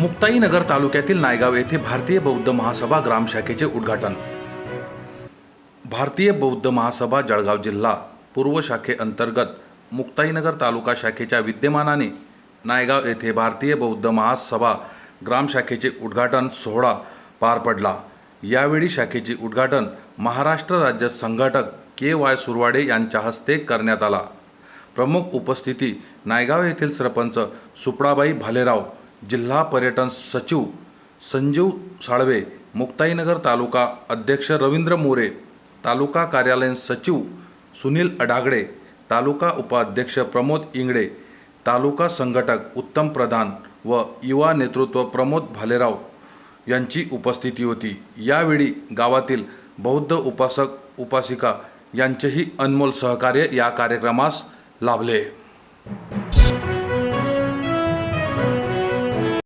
मुक्ताईनगर तालुक्यातील नायगाव येथे भारतीय बौद्ध महासभा ग्रामशाखेचे उद्घाटन. भारतीय बौद्ध महासभा जळगाव जिल्हा पूर्व शाखेअंतर्गत मुक्ताईनगर तालुका शाखेच्या विद्यमानाने नायगाव येथे भारतीय बौद्ध महासभा ग्रामशाखेचे उद्घाटन सोहळा पार पडला. यावेळी शाखेचे उद्घाटन महाराष्ट्र राज्य संघटक के वाय सुरवाडे यांच्या हस्ते करण्यात आला. प्रमुख उपस्थिती नायगाव येथील सरपंच सुपडाबाई भालेराव जिल्हा पर्यटन सचिव संजीव साळवे मुक्ताईनगर तालुका अध्यक्ष रवींद्र मोरे तालुका कार्यालयीन सचिव सुनील अडागडे तालुका उपाध्यक्ष प्रमोद इंगडे तालुका संघटक उत्तम प्रधान व युवा नेतृत्व प्रमोद भालेराव यांची उपस्थिती होती. यावेळी गावातील बौद्ध उपासक उपासिका यांचेही अनमोल सहकार्य या कार्यक्रमास लाभले.